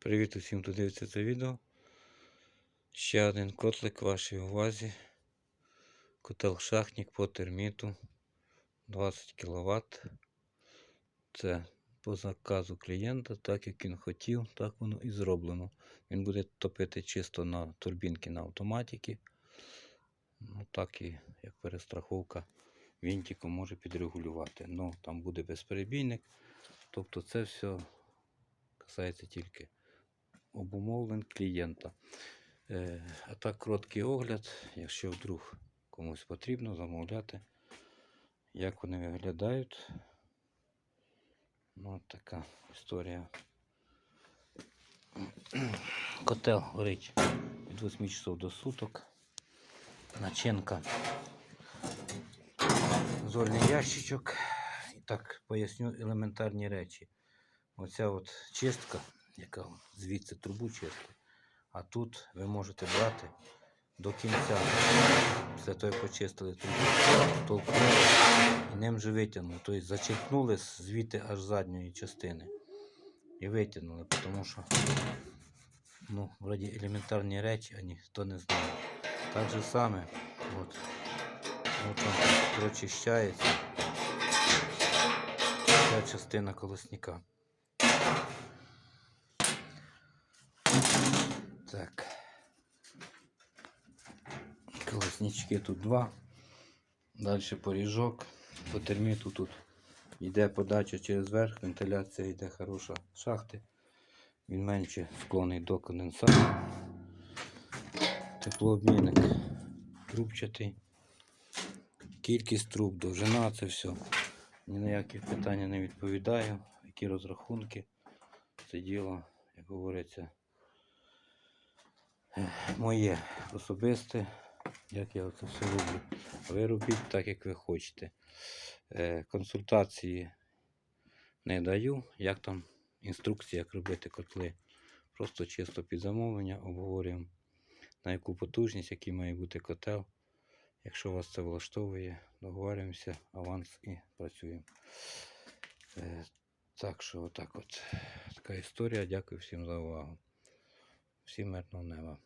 Привіт усім, хто дивиться це відео. Ще один котлик вашій увазі. Котел шахнік по терміту 20 кВт. Це по заказу клієнта, так як він хотів, так воно і зроблено. Він буде топити чисто на турбінки на автоматіки. Ну, так і як перестраховка вінтиком може підрегулювати. Ну, там буде безперебійник. Тобто це все касається тільки обумовлень клієнта. Е, а так, короткий огляд, якщо вдруг комусь потрібно замовляти, як вони виглядають. Ну, така історія. Котел горить від 8 часов до суток. Начинка. Зорний ящичок. І так поясню елементарні речі. Оця от чистка, яка звідси трубу чистить, а тут ви можете брати до кінця. Після того, як почистили трубу, толкнули і ним же витягнули. Тобто зачерпнули звідти аж задньої частини. І витягнули, тому що ну, вроді елементарні речі, а ніхто не знає. Так же саме, от, от прочищається ця частина колосника. Так. Колоснички тут два. Далі поріжок. По терміту тут йде подача через верх, вентиляція йде хороша з шахти. Він менше склонний до конденсату. Теплообмінник трубчатий. Кількість труб, довжина, це все. Ні на які питання не відповідаю. Які розрахунки. Це діло, як говориться, моє особисте, як я це все роблю. Ви робіть так, як ви хочете. Е, Консультації не даю, як там інструкції, як робити котли. Просто чисто під замовлення обговорюємо, на яку потужність, який має бути котел. Якщо вас це влаштовує, договорюємося, аванс і працюємо. Е, Так що отак от. Така історія. Дякую всім за увагу. Всім мирного неба.